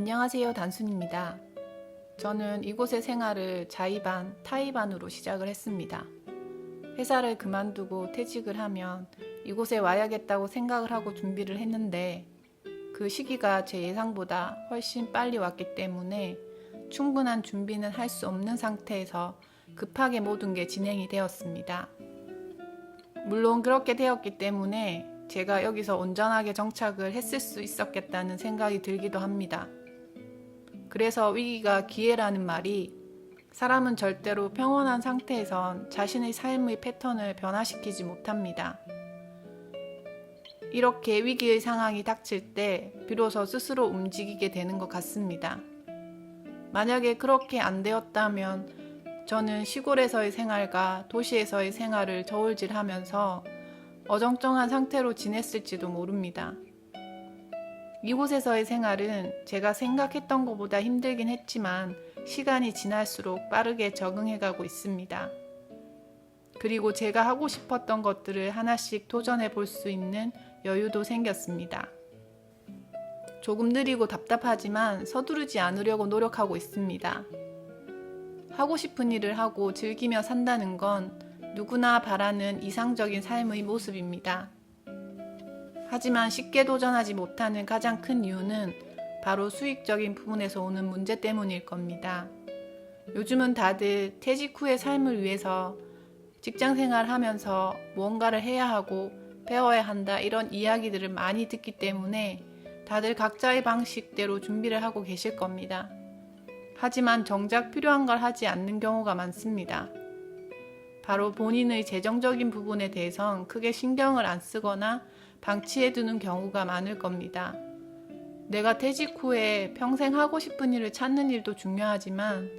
안녕하세요. 단순입니다. 저는 이곳의 생활을 자의반, 타의반으로 시작을 했습니다. 회사를 그만두고 퇴직을 하면 이곳에 와야겠다고 생각을 하고 준비를 했는데 그 시기가 제 예상보다 훨씬 빨리 왔기 때문에 충분한 준비는 할 수 없는 상태에서 급하게 모든 게 진행이 되었습니다. 물론 그렇게 되었기 때문에 제가 여기서 온전하게 정착을 했을 수 있었겠다는 생각이 들기도 합니다. 그래서 위기가 기회라는 말이 사람은 절대로 평온한 상태에선 자신의 삶의 패턴을 변화시키지 못합니다. 이렇게 위기의 상황이 닥칠 때 비로소 스스로 움직이게 되는 것 같습니다. 만약에 그렇게 안 되었다면 저는 시골에서의 생활과 도시에서의 생활을 저울질하면서 어정쩡한 상태로 지냈을지도 모릅니다. 이곳에서의 생활은 제가 생각했던 것보다 힘들긴 했지만 시간이 지날수록 빠르게 적응해가고 있습니다. 그리고 제가 하고 싶었던 것들을 하나씩 도전해 볼 수 있는 여유도 생겼습니다. 조금 느리고 답답하지만 서두르지 않으려고 노력하고 있습니다. 하고 싶은 일을 하고 즐기며 산다는 건 누구나 바라는 이상적인 삶의 모습입니다. 하지만 쉽게 도전하지 못하는 가장 큰 이유는 바로 수익적인 부분에서 오는 문제 때문일 겁니다. 요즘은 다들 퇴직 후의 삶을 위해서 직장 생활 하면서 무언가를 해야 하고 배워야 한다 이런 이야기들을 많이 듣기 때문에 다들 각자의 방식대로 준비를 하고 계실 겁니다. 하지만 정작 필요한 걸 하지 않는 경우가 많습니다. 바로 본인의 재정적인 부분에 대해선 크게 신경을 안 쓰거나 방치해 두는 경우가 많을 겁니다. 내가 퇴직 후에 평생 하고 싶은 일을 찾는 일도 중요하지만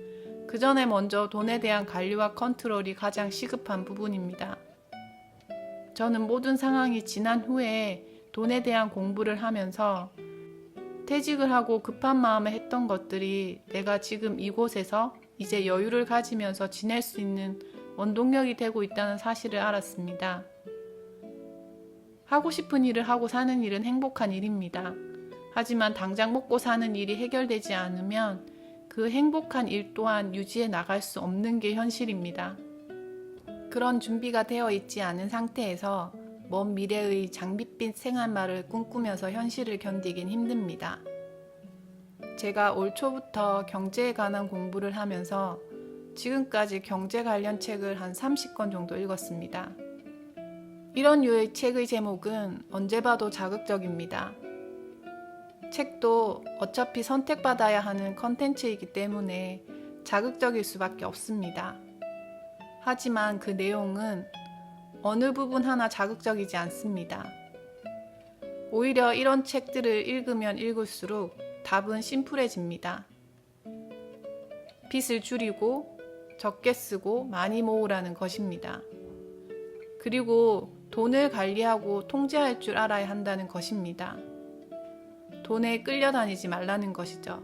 그 전에 먼저 돈에 대한 관리와 컨트롤이 가장 시급한 부분입니다. 저는 모든 상황이 지난 후에 돈에 대한 공부를 하면서 퇴직을 하고 급한 마음에 했던 것들이 내가 지금 이곳에서 이제 여유를 가지면서 지낼 수 있는 원동력이 되고 있다는 사실을 알았습니다. 하고 싶은 일을 하고 사는 일은 행복한 일입니다. 하지만 당장 먹고 사는 일이 해결되지 않으면 그 행복한 일 또한 유지해 나갈 수 없는 게 현실입니다. 그런 준비가 되어 있지 않은 상태에서 먼 미래의 장밋빛 생활말을 꿈꾸면서 현실을 견디긴 힘듭니다. 제가 올 초부터 경제에 관한 공부를 하면서 지금까지 경제 관련 책을 한 30권 정도 읽었습니다. 이런 류의 책의 제목은 언제 봐도 자극적입니다. 책도 어차피 선택받아야 하는 컨텐츠이기 때문에 자극적일 수밖에 없습니다. 하지만 그 내용은 어느 부분 하나 자극적이지 않습니다. 오히려 이런 책들을 읽으면 읽을수록 답은 심플해집니다. 빚을 줄이고 적게 쓰고 많이 모으라는 것입니다. 그리고 돈을 관리하고 통제할 줄 알아야 한다는 것입니다. 돈에 끌려다니지 말라는 것이죠.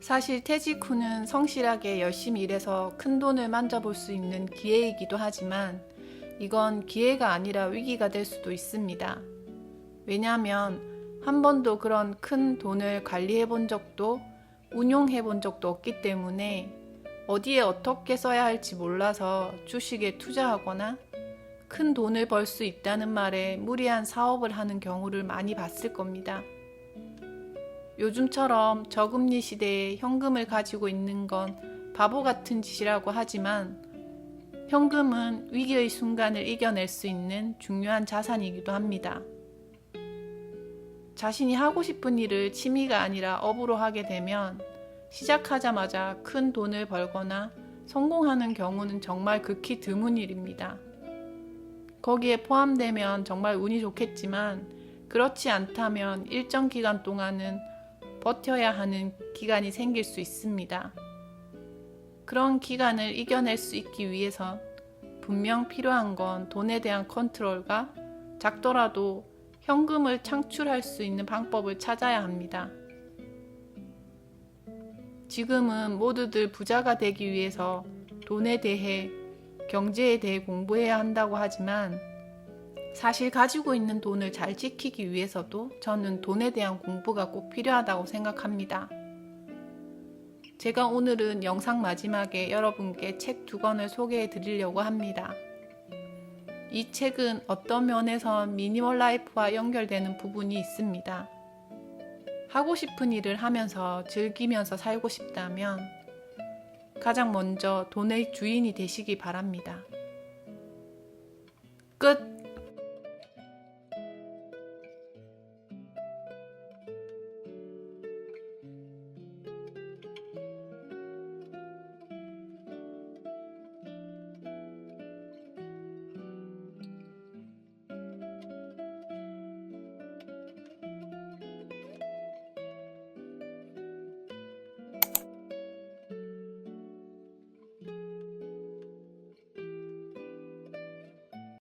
사실 퇴직 후는 성실하게 열심히 일해서 큰 돈을 만져볼 수 있는 기회이기도 하지만 이건 기회가 아니라 위기가 될 수도 있습니다. 왜냐하면 한 번도 그런 큰 돈을 관리해 본 적도 운용해 본 적도 없기 때문에 어디에 어떻게 써야 할지 몰라서 주식에 투자하거나 큰 돈을 벌 수 있다는 말에 무리한 사업을 하는 경우를 많이 봤을 겁니다. 요즘처럼 저금리 시대에 현금을 가지고 있는 건 바보 같은 짓이라고 하지만 현금은 위기의 순간을 이겨낼 수 있는 중요한 자산이기도 합니다. 자신이 하고 싶은 일을 취미가 아니라 업으로 하게 되면 시작하자마자 큰 돈을 벌거나 성공하는 경우는 정말 극히 드문 일입니다. 거기에 포함되면 정말 운이 좋겠지만 그렇지 않다면 일정 기간 동안은 버텨야 하는 기간이 생길 수 있습니다. 그런 기간을 이겨낼 수 있기 위해선 분명 필요한 건 돈에 대한 컨트롤과 작더라도 현금을 창출할 수 있는 방법을 찾아야 합니다. 지금은 모두들 부자가 되기 위해서 돈에 대해 경제에 대해 공부해야 한다고 하지만 사실 가지고 있는 돈을 잘 지키기 위해서도 저는 돈에 대한 공부가 꼭 필요하다고 생각합니다. 제가 오늘은 영상 마지막에 여러분께 책 두 권을 소개해 드리려고 합니다. 이 책은 어떤 면에선 미니멀 라이프와 연결되는 부분이 있습니다. 하고 싶은 일을 하면서 즐기면서 살고 싶다면 가장 먼저 돈의 주인이 되시기 바랍니다. 끝!